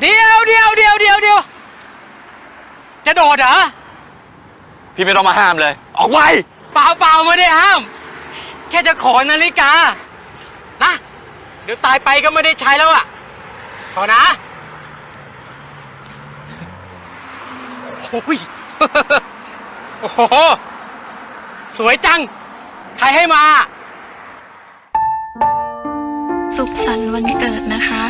เดี๋ยวเดี๋ยวเดี๋ยวเดี๋ยวเดี๋ยวจะโดดเหรอพี่ไม่ต้องมาห้ามเลย ออกไปเปล่าเปล่าไม่ได้ห้าม แค่จะขอนาฬิกา นะ เดี๋ยวตายไปก็ไม่ได้ใช้แล้วอะขอนะโอ้ยโอ้โห สวยจัง ใครให้มา สุขสันต์วันเกิดนะคะ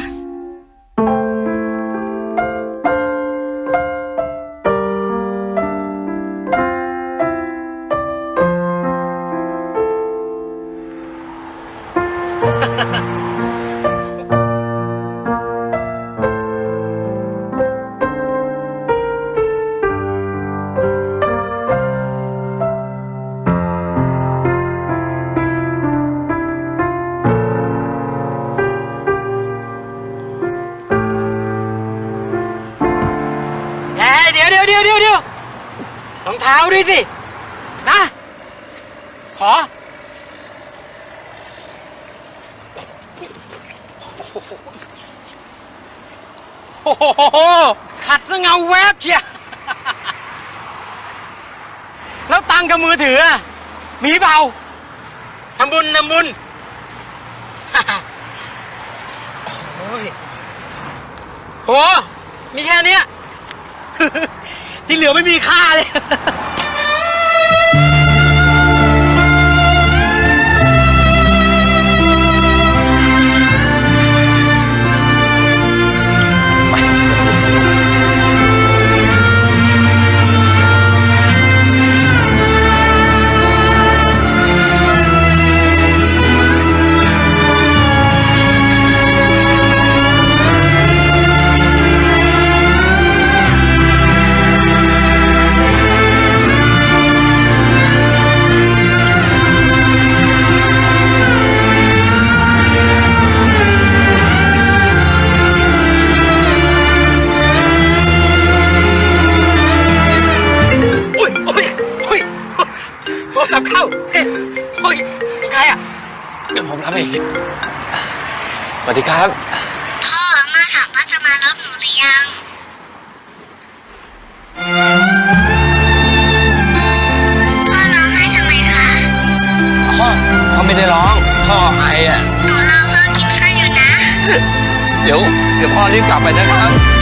เอ้ยเดี๋ยวเดี๋ยวเดี๋ยวเดี๋ยวเดี๋ยวรองเท้าด้วยสิ นะ ขอ โอ้โหขัดสเงาแวบเชียแล้วตังกับมือถือมีเปล่าทำบุญทำบุญโอ้ยโหมีแค่นี้ที่เหลือไม่มีค่าเลย เดี๋ยวผมรับเองสวัสดีครับ พ่อมาถามว่าจะมารับหนูหรือยัง พ่อร้องไห้ทำไมคะพ่อพ่อไม่ได้ร้อง พ่อไออะ หนูรอพ่อกินข้าวอยู่นะ เดี๋ยว เดี๋ยวพ่อรีบกลับไปนะครับ